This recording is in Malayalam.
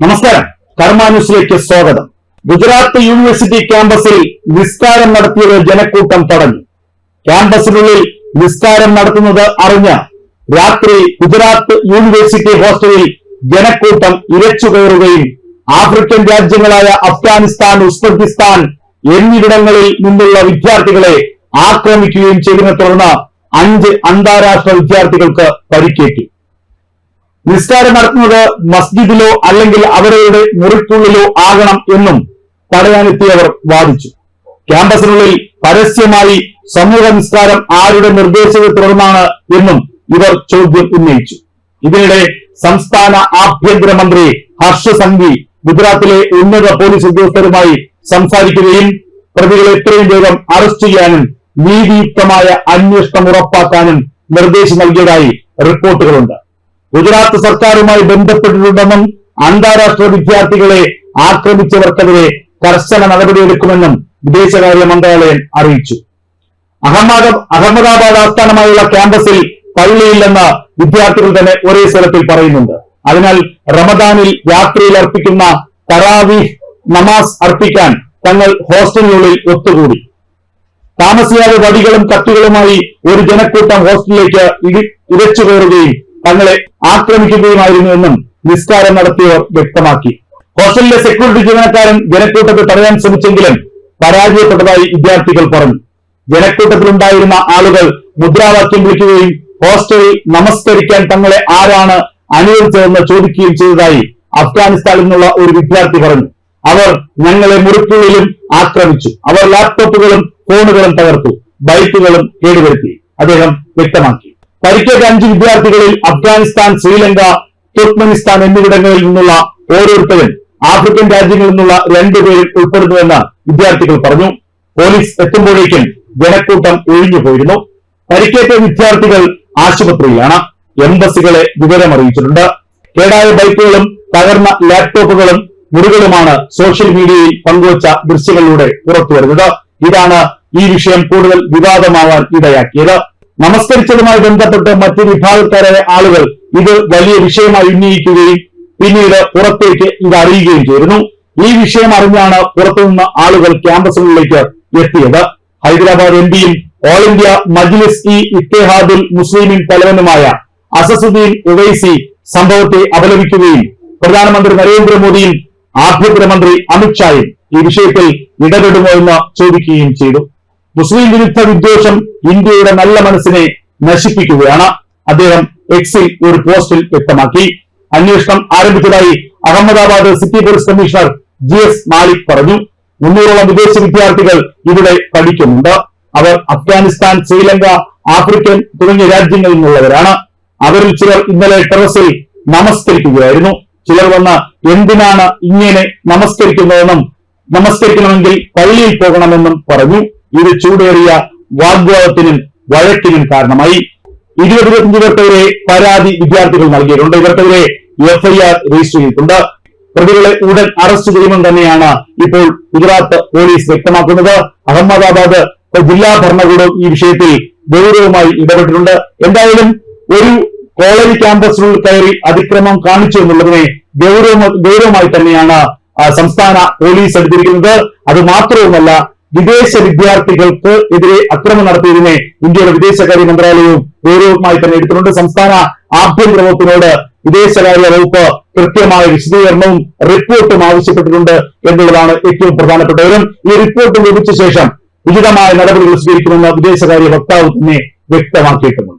നമസ്കാരം. കർമാനുസിലേക്ക് സ്വാഗതം. ഗുജറാത്ത് യൂണിവേഴ്സിറ്റി ക്യാമ്പസിൽ നിസ്കാരം നടത്തിയത് ജനക്കൂട്ടം തടഞ്ഞു. ക്യാമ്പസിനുള്ളിൽ നിസ്കാരം നടത്തുന്നത് അറിഞ്ഞ രാത്രി ഗുജറാത്ത് യൂണിവേഴ്സിറ്റി ഹോസ്റ്റലിൽ ജനക്കൂട്ടം ഇരച്ചു കയറുകയും ആഫ്രിക്കൻ രാജ്യങ്ങളായ അഫ്ഗാനിസ്ഥാൻ ഉസ്ബെക്കിസ്ഥാൻ എന്നിവിടങ്ങളിൽ നിന്നുള്ള വിദ്യാർത്ഥികളെ ആക്രമിക്കുകയും ചെയ്തതിനെ തുടർന്ന് അഞ്ച് അന്താരാഷ്ട്ര വിദ്യാർത്ഥികൾക്ക് പരിക്കേറ്റു. നിസ്കാരം നടത്തുന്നത് മസ്ജിദിലോ അല്ലെങ്കിൽ അവരുടെ മുറിക്കുള്ളിലോ ആകണം എന്നും തടയാനെത്തിയവർ വാദിച്ചു. ക്യാമ്പസിനുള്ളിൽ പരസ്യമായി സമൂഹ നിസ്കാരം ആരുടെ നിർദ്ദേശത്തെ തുടർന്നാണ് എന്നും ഇവർ ചോദ്യം ഉന്നയിച്ചു. ഇതിനിടെ സംസ്ഥാന ആഭ്യന്തരമന്ത്രി ഹർഷ സംഘി ഗുജറാത്തിലെ ഉന്നത പോലീസ് ഉദ്യോഗസ്ഥരുമായി സംസാരിക്കുകയും പ്രതികളെ എത്രയും വേഗം അറസ്റ്റ് ചെയ്യാനും നീതിയുക്തമായ അന്വേഷണം ഉറപ്പാക്കാനും നിർദ്ദേശം നൽകിയതായി റിപ്പോർട്ടുകളുണ്ട്. ഗുജറാത്ത് സർക്കാരുമായി ബന്ധപ്പെട്ടിട്ടുണ്ടെന്നും അന്താരാഷ്ട്ര വിദ്യാർത്ഥികളെ ആക്രമിച്ചവർക്കെതിരെ കർശന നടപടിയെടുക്കുമെന്നും വിദേശകാര്യ മന്ത്രാലയം അറിയിച്ചു. അഹമ്മദ അഹമ്മദാബാദ് ആസ്ഥാനമായുള്ള ക്യാമ്പസിൽ പള്ളിയില്ലെന്ന് വിദ്യാർത്ഥികൾ തന്നെ ഒരേ സ്ഥലത്തിൽ പറയുന്നുണ്ട്. അതിനാൽ റമദാനിൽ രാത്രിയിൽ അർപ്പിക്കുന്ന തറാവീഹ് നമാസ് അർപ്പിക്കാൻ തങ്ങൾ ഹോസ്റ്റലിനുള്ളിൽ ഒത്തുകൂടി. താമസിയാതെ വടികളും കത്തുകളുമായി ഒരു ജനക്കൂട്ടം ഹോസ്റ്റലിലേക്ക് ഇരച്ചു കയറുകയും തങ്ങളെ ആക്രമിക്കുകയുമായിരുന്നു എന്നും നിസ്കാരം നടത്തിയവർ വ്യക്തമാക്കി. ഹോസ്റ്റലിലെ സെക്യൂരിറ്റി ജീവനക്കാരൻ ജനക്കൂട്ടത്തെ തടയാൻ ശ്രമിച്ചെങ്കിലും പരാജയപ്പെട്ടതായി വിദ്യാർത്ഥികൾ പറഞ്ഞു. ജനക്കൂട്ടത്തിലുണ്ടായിരുന്ന ആളുകൾ മുദ്രാവാക്യം വിളിക്കുകയും ഹോസ്റ്റലിൽ നമസ്കരിക്കാൻ തങ്ങളെ ആരാണ് അനുവദിച്ചതെന്ന് ചോദിക്കുകയും ചെയ്തതായി അഫ്ഗാനിസ്ഥാനിൽ നിന്നുള്ള ഒരു വിദ്യാർത്ഥി പറഞ്ഞു. അവർ ഞങ്ങളെ മുറിക്കുള്ളിലും ആക്രമിച്ചു. അവർ ലാപ്ടോപ്പുകളും ഫോണുകളും തകർത്തു. ബൈക്കുകളും കേടുവരുത്തി. അദ്ദേഹം വ്യക്തമാക്കി. പരിക്കേറ്റ അഞ്ച് വിദ്യാർത്ഥികളിൽ അഫ്ഗാനിസ്ഥാൻ ശ്രീലങ്ക തുർക്ക്മെനിസ്ഥാൻ എന്നിവിടങ്ങളിൽ നിന്നുള്ള ഓരോരുത്തരും ആഫ്രിക്കൻ രാജ്യങ്ങളിൽ നിന്നുള്ള രണ്ടുപേരും ഉൾപ്പെടുന്നുവെന്ന് വിദ്യാർത്ഥികൾ പറഞ്ഞു. പോലീസ് എത്തുമ്പോഴേക്കും ജനക്കൂട്ടം ഒഴിഞ്ഞു പോയിരുന്നു പരിക്കേറ്റ വിദ്യാർത്ഥികൾ ആശുപത്രിയിലാണ്. എംബസികളെ വിവരമറിയിച്ചിട്ടുണ്ട് കേടായ ബൈക്കുകളും തകർന്ന ലാപ്ടോപ്പുകളും മുറികളുമാണ് സോഷ്യൽ മീഡിയയിൽ പങ്കുവച്ച ദൃശ്യങ്ങളിലൂടെ പുറത്തുവരുന്നത്. ഇതാണ് ഈ വിഷയം കൂടുതൽ വിവാദമാവാൻ ഇടയാക്കിയത്. നമസ്കരിച്ചതുമായി ബന്ധപ്പെട്ട് മറ്റു വിഭാഗക്കാരായ ആളുകൾ ഇത് വലിയ വിഷയമായി ഉന്നയിക്കുകയും പിന്നീട് പുറത്തേക്ക് ഇത് അറിയുകയും ചെയ്തിരുന്നു. ഈ വിഷയം അറിഞ്ഞാണ് പുറത്തുനിന്ന് ആളുകൾ ക്യാമ്പസുകളിലേക്ക് എത്തിയത്. ഹൈദരാബാദ് എം പിയും ഓൾ ഇന്ത്യ മജ്ലിസ് ഇ ഇത്തേഹാദുൽ മുസ്ലിമിൻ തലവനുമായ അസസുദ്ദീൻ ഉവൈസി സംഭവത്തെ അപലപിക്കുകയും പ്രധാനമന്ത്രി നരേന്ദ്രമോദിയും ആഭ്യന്തരമന്ത്രി അമിത്ഷായും ഈ വിഷയത്തിൽ ഇടപെടുമോ എന്ന് ചോദിക്കുകയും ചെയ്തു. മുസ്ലിം വിരുദ്ധ വിദ്വേഷം ഇന്ത്യയുടെ നല്ല മനസ്സിനെ നശിപ്പിക്കുകയാണ്. അദ്ദേഹം എക്സിൽ ഒരു പോസ്റ്റിൽ വ്യക്തമാക്കി. അന്വേഷണം ആരംഭിച്ചതായി Ahmedabad city police commissioner G S Malik പറഞ്ഞു. മുന്നൂറോളം വിദേശ വിദ്യാർത്ഥികൾ ഇവിടെ പഠിക്കുന്നുണ്ട്. അവർ അഫ്ഗാനിസ്ഥാൻ ശ്രീലങ്ക ആഫ്രിക്കൻ തുടങ്ങിയ രാജ്യങ്ങളിൽ നിന്നുള്ളവരാണ്. അവരിൽ ചിലർ ഇന്നലെ ടെറസിൽ നമസ്കരിക്കുകയായിരുന്നു. ചിലർ വന്ന് എന്തിനാണ് ഇങ്ങനെ നമസ്കരിക്കുന്നതെന്നും നമസ്കരിക്കണമെങ്കിൽ പള്ളിയിൽ പോകണമെന്നും പറഞ്ഞു. ഇത് ചൂടേറിയ വാഗ്വാദത്തിനും വഴക്കിനും കാരണമായി. ഇരുപത് ഇരുപത്തിയഞ്ച് പേർക്കെതിരെ പരാതി വിദ്യാർത്ഥികൾ നൽകിയിട്ടുണ്ട്. ഇവർക്കെതിരെ എഫ്ഐആർ രജിസ്റ്റർ ചെയ്തിട്ടുണ്ട്. പ്രതികളെ ഉടൻ അറസ്റ്റ് ചെയ്യുമെന്ന് തന്നെയാണ് ഇപ്പോൾ ഗുജറാത്ത് പോലീസ് വ്യക്തമാക്കുന്നത്. അഹമ്മദാബാദ് ജില്ലാ ഭരണകൂടം ഈ വിഷയത്തിൽ ഗൗരവമായി ഇടപെട്ടിട്ടുണ്ട്. എന്തായാലും ഒരു കോളേജ് ക്യാമ്പസിനുള്ളിൽ കയറി അതിക്രമം കാണിച്ചു എന്നുള്ളതിനെ ഗൗരവ ഗൗരവമായി തന്നെയാണ് സംസ്ഥാന പോലീസ് എടുത്തിരിക്കുന്നത്. അത് മാത്രവുമല്ല വിദേശ വിദ്യാർത്ഥികൾക്ക് എതിരെ അക്രമം നടത്തിയതിനെ ഇന്ത്യയുടെ വിദേശകാര്യ മന്ത്രാലയവും ഗൗരവമായി തന്നെ എടുത്തിട്ടുണ്ട്. സംസ്ഥാന ആഭ്യന്തര വകുപ്പിനോട് വിദേശകാര്യ വകുപ്പ് കൃത്യമായ വിശദീകരണവും റിപ്പോർട്ടും ആവശ്യപ്പെട്ടിട്ടുണ്ട് എന്നുള്ളതാണ് ഏറ്റവും പ്രധാനപ്പെട്ട വിവരം. ഈ റിപ്പോർട്ട് ലഭിച്ച ശേഷം ഉചിതമായ നടപടികൾ സ്വീകരിക്കുമെന്ന് വിദേശകാര്യ വക്താവ് തന്നെ വ്യക്തമാക്കിയിട്ടുണ്ട്.